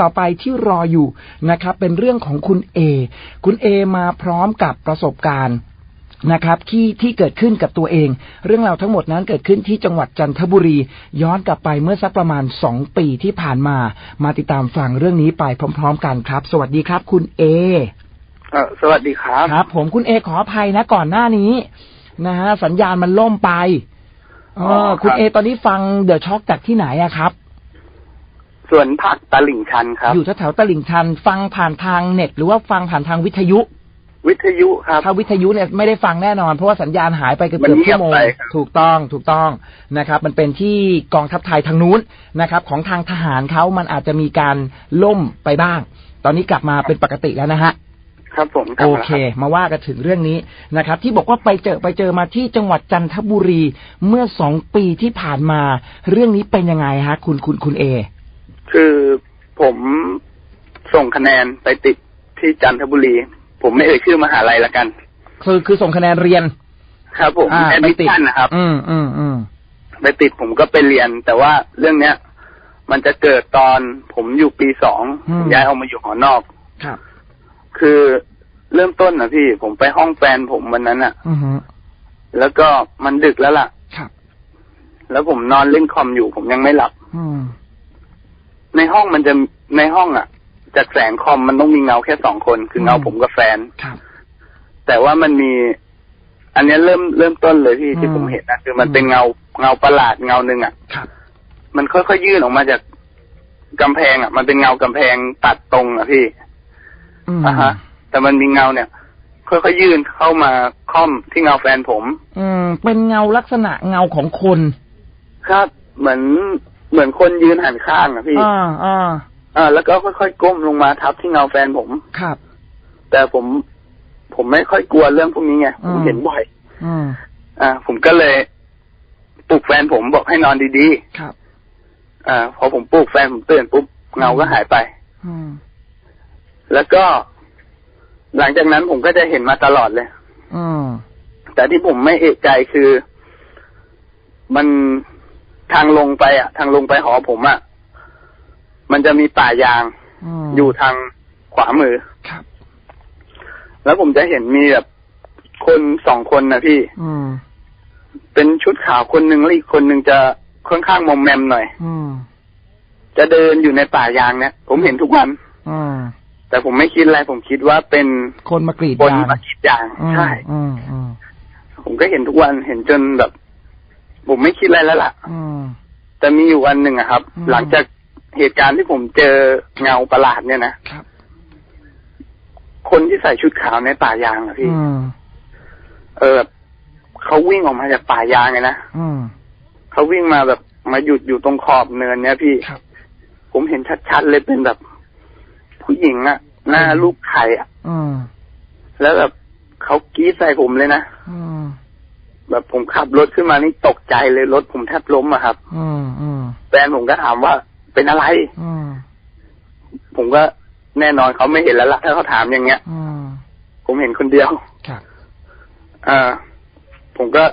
ต่อไปที่รออยู่นะครับ เป็นเรื่องของคุณเอ คุณเอมาพร้อมกับประสบการณ์นะครับที่ที่เกิดขึ้นกับตัวเอง เรื่องราวทั้งหมดนั้นเกิดขึ้นที่จังหวัดจันทบุรี ย้อนกลับไปเมื่อสักประมาณสองปีที่ผ่านมา มาติดตามฟังเรื่องนี้ไปพร้อม ๆ กันครับ สวัสดีครับ คุณเอเออสวัสดีครับครับ ผมคุณเอขออภัยนะก่อนหน้านี้นะฮะสัญญาณมันล่มไปเอออคุณครับเอตอนนี้ฟังเดอะช็อคจากที่ไหนอะครับ สวนผักตลิ่งชันครับ อยู่แถวๆตลิ่งชัน ฟังผ่านทางเน็ต หรือว่าฟังผ่านทางวิทยุ วิทยุครับ ถ้าวิทยุเนี่ยไม่ได้ฟังแน่นอน เพราะว่าสัญญาณหายไปเกือบมันเกือบเงียบชั่วโมงไปครับ ถูกต้องถูกต้องนะครับ มันเป็นที่กองทัพไทยทางนู้นนะครับ ของทางทหารเขามันอาจจะมีการล่มไปบ้าง ตอนนี้กลับมาเป็นปกติแล้วนะฮะ ครับผมกลับโอมาเคแล้วรับ มาว่ากันถึงเรื่องนี้นะครับ ที่บอกว่าไปเจอไปเจอมาที่จังหวัดจันทบุรีเมื่อสองปีที่ผ่านมา เรื่องนี้เป็นยังไงฮะ คุณคุณคุณเอ คือผมส่งคะแนนไปติดที่จันทบุรี ผมไม่เอ่ยชื่อมหาลัยละกัน คือคือส่งคะแนนเรียน ครับ ผมอ่าแอดไปมิชติดชั่นนะครับ อืมอืมอืมไปติดผมก็ไปเรียน แต่ว่าเรื่องเนี้ย มันจะเกิดตอนผมอยู่ปีสองผมย้ายออกมาอยู่หอนอกครับ คือเริ่มต้นนะพี่ ผมไปห้องแฟนผมวันนั้นอะอือฮึแล้วก็มันดึกแล้วล่ะ ครับ แล้วผมนอนเล่นคอมอยู่ ผมยังไม่หลับ อืม ในห้องมันจะในห้องอะ จากแสงคอมมันต้องมีเงาแค่สองคน คือเงาอืมผมกับแฟนครับ แต่ว่ามันมี อันเนี้ยเริ่มเริ่มต้นเลยพี่อืมที่ผมเห็นนะคือมันอืมเป็นเงาเงาประหลาดเงาหนึ่งอะครับ มันค่อยๆยื่นออกมาจากกำแพง อะ มันเป็นเงากำแพงตัดตรงอะพี่อืมอะฮะ แต่มันมีเงาเนี่ยค่อยๆยื่นเข้ามาค่อมที่เงาแฟนผม อืม เป็นเงาลักษณะเงาของคน ครับ เหมือน เหมือนคนยืนหันข้างอะพี่อ่าอ่าอ่าแล้วก็ค่อยๆก้มลงมาทับที่เงาแฟนผม ครับ แต่ผม ผมไม่ค่อยกลัวเรื่องพวกนี้ไงผมอืมเห็นบ่อยอืมอ่า ผมก็เลยปลุกแฟนผมบอกให้นอนดีครับๆอ่า พอผมปลุกแฟนผมตื่นปุ๊บเงาก็หายไป อืม แล้วก็ หลังจากนั้นผมก็จะเห็นมาตลอดเลย อืม แต่ที่ผมไม่เอกใจคือ มัน ทางลงไปอะ ทางลงไปหอผมอะ มันจะมีป่ายางอืมอยู่ทางขวามือครับ แล้วผมจะเห็นมีแบบคนสองคนนะพี่อืมเป็นชุดขาวคนหนึ่งแล้วอีกคนหนึ่งจะค่อนข้างมอมแมมหน่อยอืมจะเดินอยู่ในป่ายางเนี่ยผมเห็นทุกวันอืมแต่ผมไม่คิดอะไรผมคิดว่าเป็นคนมากรีดคนยางมากรีดยางอืมใช่อืมอืมผมก็เห็นทุกวันเห็นจนแบบ ผมไม่คิดอะไรแล้วล่ะอืมแต่มีอยู่วันหนึ่งอะครับอืมหลังจากเหตุการณ์ที่ผมเจอเงาประหลาดเนี่ยนะครับ คนที่ใส่ชุดขาวในป่ายางอะพี่อืมเออแบบเขาวิ่งออกมาจากป่ายางเลยนะอืมเขาวิ่งมาแบบมาหยุดอยู่ตรงขอบเนิน เนี่ยพี่ครับผมเห็นชัดๆเลยเป็นแบบ ผู้หญิงอะหน้าลูกไข่อะอืมแล้วแบบเขากรีดใส่ผมเลยนะอืม แบบผมขับรถขึ้นมานี่ตกใจเลยรถผมแทบล้มอะครับ อืมอืมแฟนผมก็ถามว่าเป็นอะไร อืมผมก็แน่นอนเขาไม่เห็นแล้วล่ะถ้าเขาถามอย่างเงี้ย อืมผมเห็นคนเดียวครับอ่าผมก็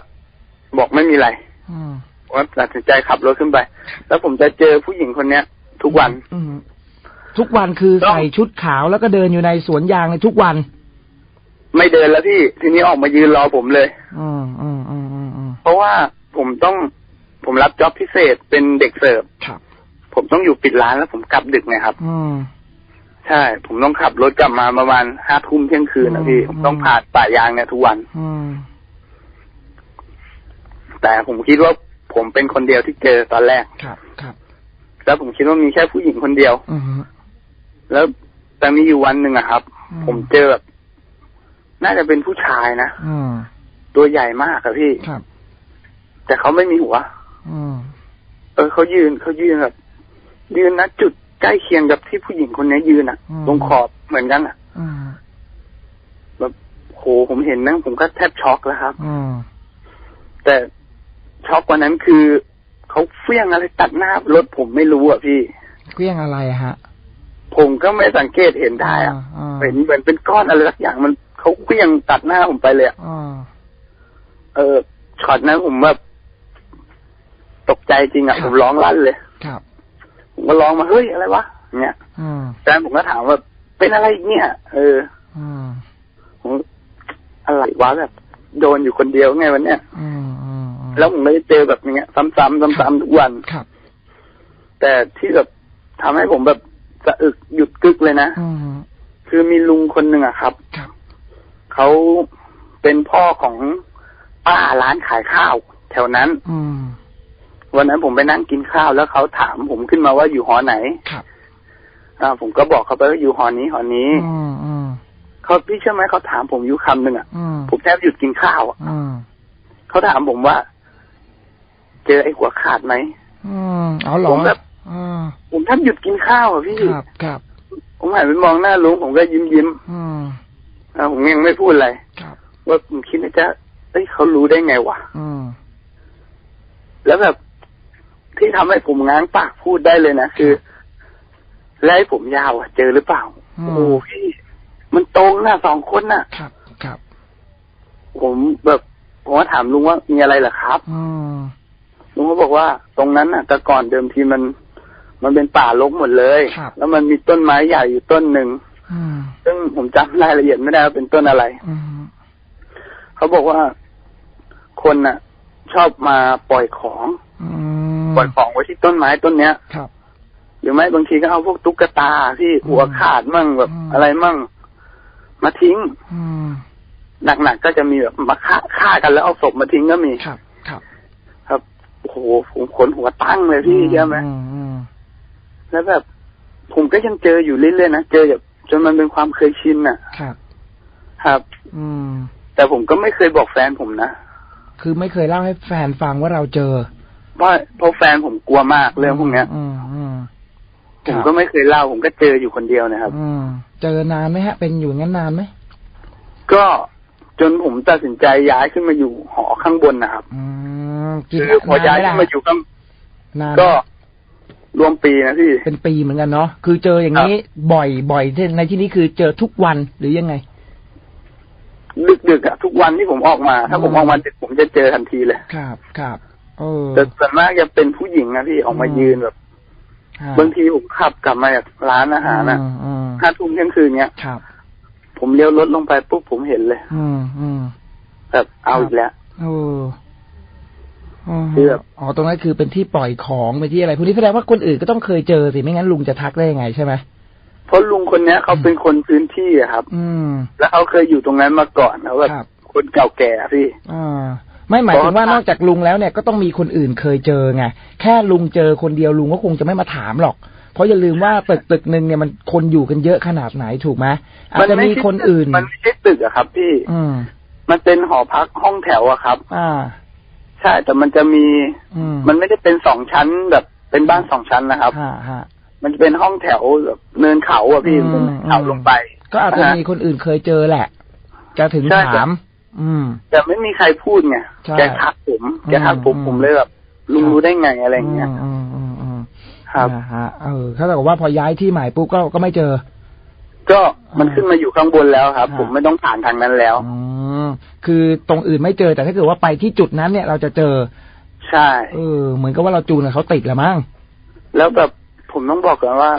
บอกไม่มีอะไรอืมว่าตัดสินใจขับรถขึ้นไป แล้วผมจะเจอผู้หญิงคนเนี้ย ทุกวัน อืมทุกวันคือต้องใส่ชุดขาวแล้วก็เดินอยู่ในสวนยางในทุกวัน ไม่เดินแล้วพี่ทีนี้ออกมายืนรอผมเลย อืมอืมอืมอืมอืม เพราะว่าผมต้องผมรับจ็อบพิเศษเป็นเด็กเสิร์ฟครับ ผมต้องอยู่ปิดร้านแล้วผมกลับดึกไงครับ อืมใช่ ผมต้องขับรถกลับมาประมาณห้าทุ่มเที่ยงคืนนะพี่อืมผมต้องผ่านป่ายางเนี่ยทุกวัน อืมแต่ผมคิดว่าผมเป็นคนเดียวที่เจอตอนแรก ครับครับแล้วผมคิดว่ามีแค่ผู้หญิงคนเดียว อืมแล้วแต่มีอยู่วันหนึ่งอะครับอืมผมเจอแบบน่าจะเป็นผู้ชายนะอืมตัวใหญ่มากอะพี่ครับ แต่เขาไม่มีหัว อืม เออเขายืนเขายืนแบบยืนนะจุดใกล้เคียงกับที่ผู้หญิงคนนี้ยืนอะอืมตรงขอบเหมือนกันอะอืมแบบโหผมเห็นนะผมก็แทบช็อกแล้วครับอืมแต่ช็อกกว่านั้นคือเขาเฟี้ยงอะไรตัดหน้ารถผมไม่รู้อะพี่เครื่องอะไรอะฮะ ผมก็ไม่สังเกตเห็นได้อะอ่าเห็นเหมือนเป็นก้อนอะไรสักอย่างมันเขาเฟี้ยงตัดหน้าผมไปเลยอะอ่าเออช็อตนั้นผมแบบ ตกใจจริงอะครับผมร้องลั่นเลย ครับ ผมก็ร้องมาเฮ้ยอะไรวะเงี้ยอืมแฟนผมก็ถามว่าเป็นอะไรอีกเนี่ยเอออืมผมอะไรวะแบบโดนอยู่คนเดียวไงวันเนี้ยอืมอืมอืมแล้วผมก็จะเจอแบบอย่างเงี้ย ซ้ำๆซ้ำๆทุกวันครับ แต่ที่แบบทำให้ผมแบบสะอึกหยุดกึกเลยนะอืมคือมีลุงคนหนึ่งอะครับครับเขาเป็นพ่อของป้าร้านขายข้าว แถวนั้น อืม วันนั้นผมไปนั่งกินข้าวแล้วเขาถามผมขึ้นมาว่าอยู่หอไหนครับอ่าผมก็บอกเขาไปว่าอยู่หอนี้หอนี้อืมอืมเขาพี่เชื่อไหมเขาถามผมอยู่คำหนึ่งอะอืมผมแทบหยุดกินข้าวอะอืมเขาถามผมว่า เจอไอ้หัวขาดไหมอืมเอาเหรอผมแบบอืมผมแทบหยุดกินข้าวอะพี่ครับครับผมหันไปมองหน้าลุงผมก็ยิ้มยิ้มอืมๆอ่าผมยังไม่พูดอะไรครับว่าผมคิดว่าจะเอ้ยเขารู้ได้ไงวะอืมแล้วแบบ ที่ทำให้ผมง้างปากพูดได้เลยนะคือแล้วไอ้ผมยาวอะ เจอหรือเปล่าอืมโอ้โหพี่มันตรงหน้าสองคนน่ะ ครับครับ ผมแบบผมก็ถามลุงว่ามีอะไรเหรอครับอืมลุงก็บอกว่าตรงนั้นน่ะ แต่ก่อนเดิมทีมัน มันเป็นป่ารกหมดเลยครับแล้วมันมีต้นไม้ใหญ่อยู่ต้นหนึ่งอืมซึ่งผมจำรายละเอียดไม่ได้ว่าเป็นต้นอะไรอืมเขาบอกว่าคนน่ะ ชอบมาปล่อยของ อืม ปล่อยของไว้ที่ต้นไม้ต้นเนี้ยครับหรือไม่บางทีก็เอาพวกตุ๊กตาที่หัวขาดมั่งแบบอืมอะไรมั่ง มาทิ้งอืมหนักๆก็จะมีแบบมาฆ่าฆ่ากันแล้วเอาศพมาทิ้งก็มีครับ ครับ ครับโอ้โหผมขนหัวตั้งเลยพี่ใช่ไหมอืมอืมแล้วแบบ ผมก็ยังเจออยู่เรื่อยๆนะเจอแบบจนมันเป็นความเคยชินน่ะ ครับ ครับ อืม แต่ผมก็ไม่เคยบอกแฟนผมนะคือไม่เคยเล่าให้แฟนฟังว่าเราเจอ เพราะเพราะแฟนผมกลัวมากเรื่องพวกเนี้ย อืมอืมผมก็ไม่เคยเล่าผมก็เจออยู่คนเดียวนะครับ อืมเจอนานไหมฮะ เป็นอยู่อย่างนั้นนานไหมก็จนผมตัดสินใจย้ายขึ้นมาอยู่หอข้างบนนะครับ อืมกี่คือพอย้ายขึ้นมาอยู่ข้างนานไหมก็รวมปีนะพี่เป็นปีเหมือนกันเนาะคือเจออย่างนี้บ่อยบ่อยที่ในที่นี้คือเจอทุกวันหรือยังไง ดึกๆอะทุกวันที่ผมออกมา ถ้าผมอืมออกมาดึกผมจะเจอทันทีเลยครับครับเออ แต่ส่วนมากจะเป็นผู้หญิงนะพี่ออกมายืนแบบฮะบางทีผมขับกลับมาจากร้านอาหารนะอืมอืมห้าทุ่มเที่ยงคืนเนี้ยครับ ผมเลี้ยวรถลงไปปุ๊บผมเห็นเลย อืมอืมแบบเอาอีกแล้วเอออ๋อคือแบบอ๋อตรงนั้นคือเป็นที่ปล่อยของเป็นที่อะไรพวกนี้แสดงว่าคนอื่นก็ต้องเคยเจอสิไม่งั้นลุงจะทักได้ยังไงใช่ไหมเพราะลุงคนเนี้ยเขาเป็นคนพื้นที่อะครับ อืม แล้วเขาเคยอยู่ตรงนั้นมาก่อนเขาแบบครับคนเก่าแก่อะพี่อ่า ไม่หมายถึงว่านอกจากลุงแล้วเนี่ยก็ต้องมีคนอื่นเคยเจอไงแค่ลุงเจอคนเดียวลุงก็คงจะไม่มาถามหรอก เพราะอย่าลืมว่าตึกตึกหนึ่งเนี่ยมันคนอยู่กันเยอะขนาดไหนถูกไหมอาจจะมีคนอื่น มันไม่ใช่ตึกอะครับพี่ อืม มันเป็นหอพักห้องแถวอะครับ อ่า ใช่แต่มันจะมีอืมมันไม่ได้เป็นสองชั้นแบบเป็นบ้านสองชั้นนะครับฮะฮะมันจะเป็นห้องแถวแบบเนินเขาอะพี่อืมเป็นเนินเขาลงไป ก็อาจจะมีคนอื่นเคยเจอแหละ จะถึงใช่ถาม อืม แต่ไม่มีใครพูดไงใช่แกทักผมแกทักผมอืมผมเลยแบบลุงรู้ได้ไงอะไรอย่างเงี้ยอืมอืมอืมครับนะฮะเออเขาบอกว่าพอย้ายที่ใหม่ปุ๊บก็ก็ไม่เจอ ก็มันขึ้นมาอยู่ข้างบนแล้วครับฮะผมไม่ต้องผ่านทางนั้นแล้วอืมคือตรงอื่นไม่เจอแต่ถ้าเกิดว่าไปที่จุดนั้นเนี่ยเราจะเจอ ใช่ เออ เหมือนกับว่าเราจูนกับเขาติดละมั้งแล้วแบบผมต้องบอกก่อนว่า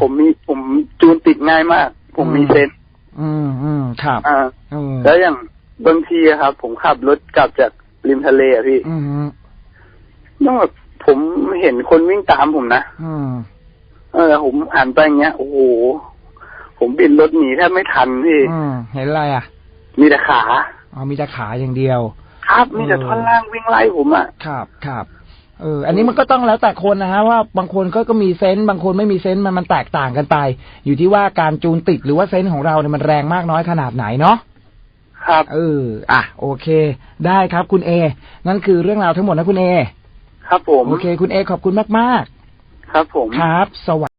ผมมีผมจูนติดง่ายมาก ผมมีอืมเซนส์อืมอืมครับอ่าอืมแล้วอย่าง บางทีอะครับ ผมขับรถกลับจากริมทะเลอะพี่อืมต้องแบบผมเห็นคนวิ่งตามผมนะอืมเออผมหันไปอย่างเงี้ยโอ้โหผมบินรถหนีแทบไม่ทันพี่อืมเห็นอะไรอะ มีแต่ขาอ๋อมีแต่ขาอย่างเดียว ครับ มีแต่เออท่อนล่างวิ่งไล่ผมอะครับครับเออ อันนี้มันก็ต้องแล้วแต่คนนะฮะว่าบางคนก็ก็มีเซนต์บางคนไม่มีเซนต์มันมันแตกต่างกันไป อยู่ที่ว่าการจูนติดหรือว่าเซนต์ของเราเนี่ยมันแรงมากน้อยขนาดไหนเนาะ ครับเอออะโอเค ได้ครับคุณเอ นั่นคือเรื่องราวทั้งหมดนะคุณเอ ครับผม โอเค คุณเอขอบคุณมากครับผมๆครับ สวัส